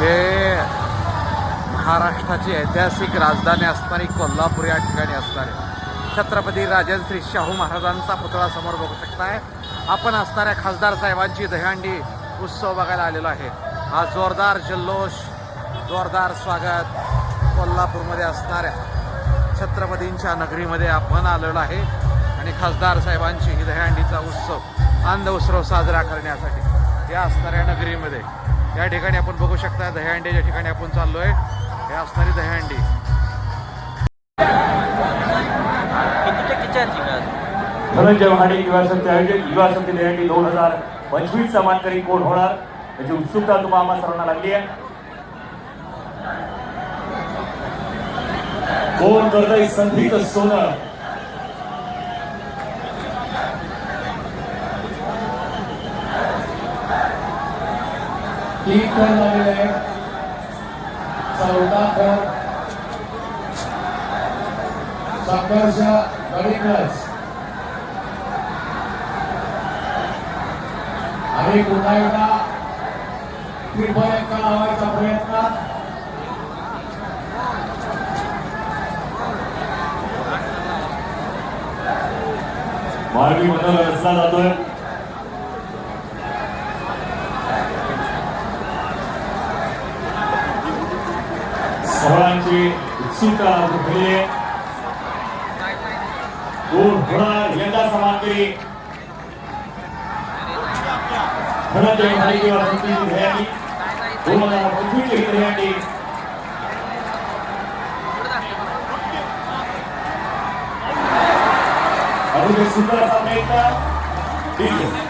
ते महाराष्ट्राची ऐतिहासिक राजधानी असणारी कोल्हापूर या ठिकाणी असणारे छत्रपती राजेंद्री शाहू महाराजांचा पुतळा समोर बघू शकताय. आपण असणाऱ्या खासदार साहेबांची दहीहंडी उत्सव बघायला आलेलो आहे. हा जोरदार जल्लोष जोरदार स्वागत कोल्हापूरमध्ये असणाऱ्या छत्रपतींच्या नगरीमध्ये आपण आलेलो आहे. आणि खासदार साहेबांची ही दहीहंडीचा उत्सव आनंद उत्सव साजरा करण्यासाठी. या असणाऱ्या नगरीमध्ये. या ठिकाणी आपण बघू शकता दह्यांडीच्या ठिकाणी आपण चाललोय हे असणारी दह्यांडी. धनंजय महाडे युवा शक्ती आयोजित युवा शक्ती दह्यांडी दोन हजार पंचवीसचा मानकरी कोण होणार? याची उत्सुकता तुम्हाला सर्वांना लागली आहे. कोण करतय संधीचं सोनं तीन टन झालेले आहेत चौदा टन संघर्ष गडिंगज आणि पुन्हा एकदा ट्रिपल एका लावायचा प्रयत्न. मार्गी मंडळ रचला जातोय. 오랑지 입술가 분리에 온 호랑 연다 사람들이 변화적인 활기와 분들을 해야지 오마나 분들을 해야지 아버지 순간 사람에 있다. 이거